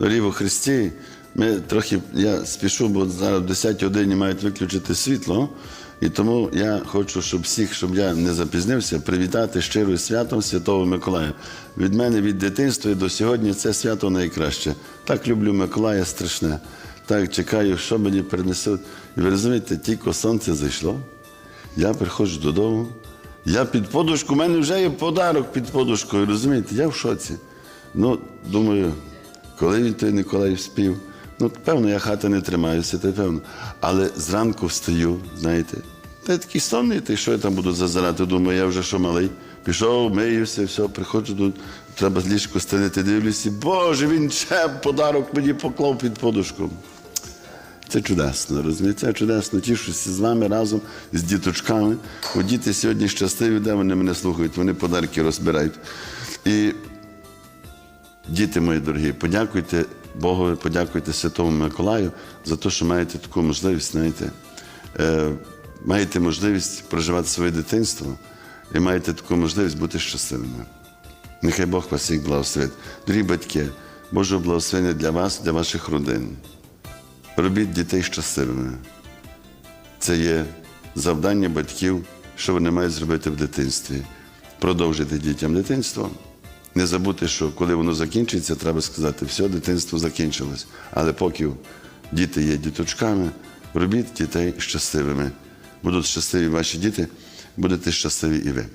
Дорогі во Христі, ми трохи, я спішу, бо зараз в 10 годині мають виключити світло. І тому я хочу, щоб всіх, щоб я не запізнився, привітати щирою святом Святого Миколая. Від мене від дитинства і до сьогодні це свято найкраще. Так люблю Миколая страшне. Так чекаю, що мені принесуть. І ви розумієте, тільки сонце зайшло. Я приходжу додому. Я під подушку, у мене вже є подарок під подушкою, розумієте? Я в шоці. Ну, думаю, коли він той Николай спів. Ну, певно, я хати не тримаюся, це певно. Але зранку встаю, знаєте. Та я такий сонний, й що я там буду зазирати? Думаю, я вже що малий. Пішов, миюся, все, приходжу тут, треба з ліжку стелити, дивлюся, Боже, він ще подарок мені поклав під подушку. Це чудесно, розумієте? Це чудесно. Тішуся з вами разом, з діточками. Бо діти сьогодні щасливі, де вони мене слухають, вони подарки розбирають. І діти мої дорогі, подякуйте Богові, подякуйте Святому Миколаю за те, що маєте таку можливість, знаєте, е, маєте можливість проживати своє дитинство і маєте таку можливість бути щасливими. Нехай Бог вас всіх благословить. Дорогі батьки, Божого благословення для вас, для ваших родин. Робіть дітей щасливими. Це є завдання батьків, що вони мають зробити в дитинстві. Продовжити дітям дитинство. Не забути, що коли воно закінчиться, треба сказати, все, дитинство закінчилось. Але поки діти є діточками, робіть дітей щасливими. Будуть щасливі ваші діти, будете щасливі і ви.